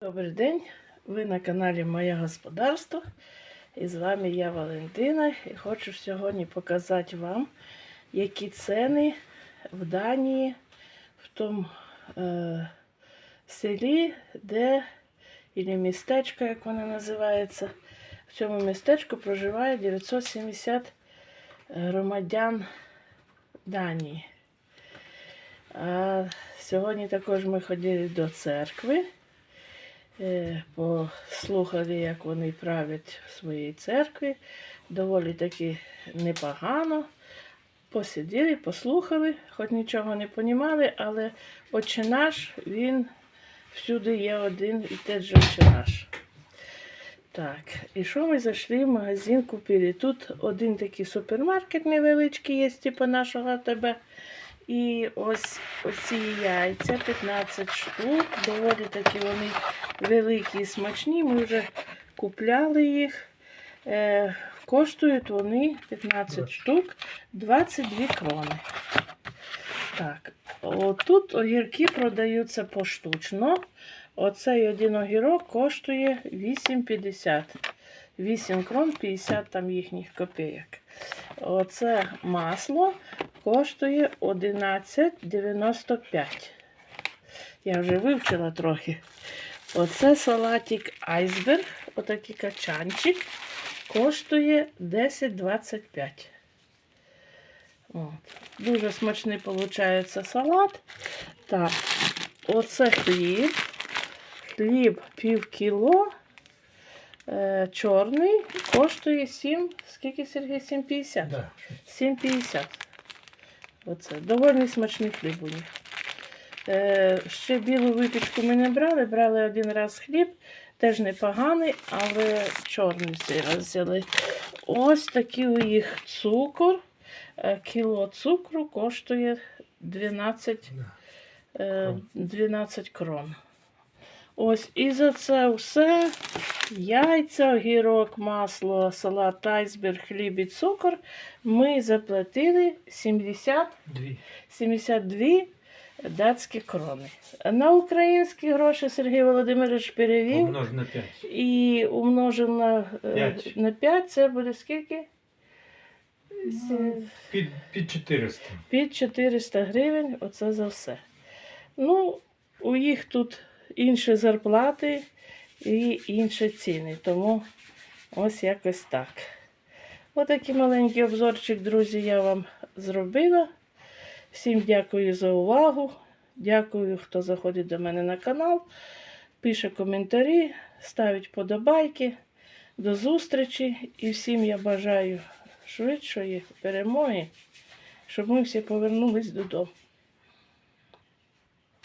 Добрий день, ви на каналі Моє Господарство. І з вами я Валентина. І хочу сьогодні показати вам, які ціни в Данії, в тому е, селі, де і містечко, як воно називається. В цьому містечку проживає 970 громадян Данії. А сьогодні також ми ходили до церкви. Е, послухали, як вони правлять в своїй церкві. Доволі таки непогано. Посиділи, послухали, хоч нічого не понімали, але Отче наш, він всюди є один і теж же Отче наш. Так, і що ми зайшли в магазин, купили? Тут один такий супермаркет невеличкий є, типу нашого АТБ. І ось оці яйця, 15 штук, доволі такі вони великі і смачні. Ми вже купляли їх. Е, коштують вони 15 штук 22 крони. Так, отут огірки продаються поштучно. Оцей один огірок коштує 8,50. 8 крон 50 там їхніх копійок. Оце масло коштує 11,95. Я вже вивчила трохи. Оце салатик айсберг, отакий качанчик, коштує 10,25. Дуже смачний виходить салат. Так, оце хліб. Хліб пів кіло. Е, чорний коштує 7, скільки Сергій? 7,50. Да. 7,50. Оце. Доволі смачний хліб у них. Е, ще білу випічку ми не брали, брали один раз хліб, теж непоганий, але чорний цей раз взяли. Ось такий у їх цукор. Е, Кіло цукру коштує 12, е, 12 крон. Ось і за це все. Яйця, огірок, масло, салат, айсберг, хліб і цукор. Ми заплатили 70 72 датські крони. На українські гроші Сергій Володимирович перевів Помнож на 5. і умножив на, е, П'ять. на 5, це буде скільки? Під, під 400. Під 400 гривень, оце за все. Ну, у їх тут інші зарплати і інші ціни, тому ось якось так. Отакий маленький обзорчик, друзі, я вам зробила. Всім дякую за увагу. Дякую, хто заходить до мене на канал, пише коментарі, ставить подобайки. До зустрічі і всім я бажаю швидшої перемоги, щоб ми всі повернулись додому.